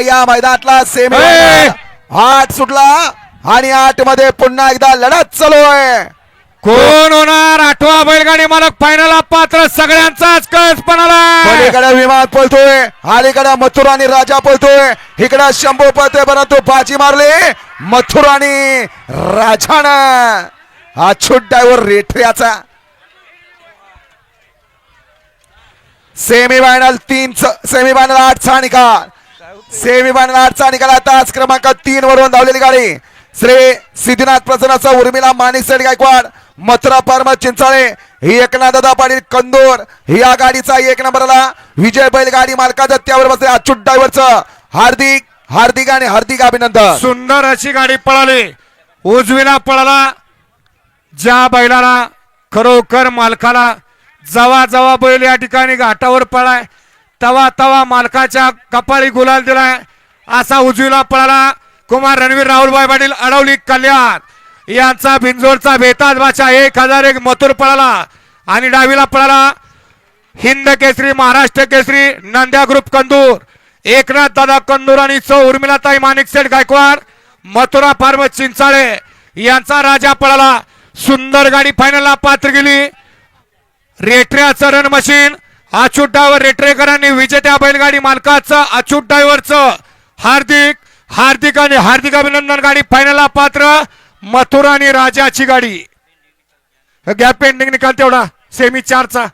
या मैदानातला सेमी! आठ सुटला आणि आठमध्ये पुन्हा एकदा लढत चालू आहे. कोण होणार? आठवा बैलगाडी मालक फायनल पात्र सगळ्यांचाच कळस पण आलाय पलीकडे विमान पळतोय अलीकडे मथुर आणि राजा पळतोय इकडे शंभू पळतोय परंतु बाजी मारले मथुर आणि राजानं. हा छूट ड्रायव्हर रेठऱ्याचा सेमी फायनल तीन सेमी फायनल आठचा निकाल. सेमी फायनल आठचा निकाल आता आज क्रमांक तीन वरून धावलेली गाडी. श्री सिद्धनाथ प्रसन्नाचा उर्मिला माणिक सेठ गायकवाड मथुरा पारम चिंचाळे ही एकनाथ दादा पाटील कंदोर ही या गाडीचा एक नंबरला विजय बैल गाडी मालकाचा त्यावर बसले. अच्युत ड्रायव्हरचं हार्दिक हार्दिक आणि हार्दिक अभिनंदन. सुंदर अशी गाडी पळाली. उजवीला पळाला. ज्या बैलाला खरोखर मालकाला जवा जवा बैल या ठिकाणी घाटावर पळाय तवा तवा मालकाच्या कपाळी गुलाल दिलाय. असा उजवीला पळाला कुमार रणवीर राहुलभाई पाटील अडवली कल्याण. यांचा बिंजोरचा बेताज बादशाह एक हजार एक मथुर पळाला आणि डावीला पळाला हिंद केसरी महाराष्ट्र केसरी नंद्या ग्रुप कंदूर. एकनाथ दादा कंदूर आणि सौ उर्मिलाताई माणिक सेठ गायकवाड मथुरा फार्म चिंचाळे यांचा राजा पळाला. सुंदर गाडी फायनलला पात्र गेली. रेटऱ्याचं चरण मशीन अच्युत डायव्हर रेटरेकरांनी विजेत्या बैलगाडी मालकाचं अच्युत डायव्हरचं हार्दिक हार्दिक आणि हार्दिक अभिनंदन. गाडी फायनलला पात्र मथुरा आणि राजाची गाडी. गॅप पेंडिंग निकाल तेवढा. सेमी चारचा.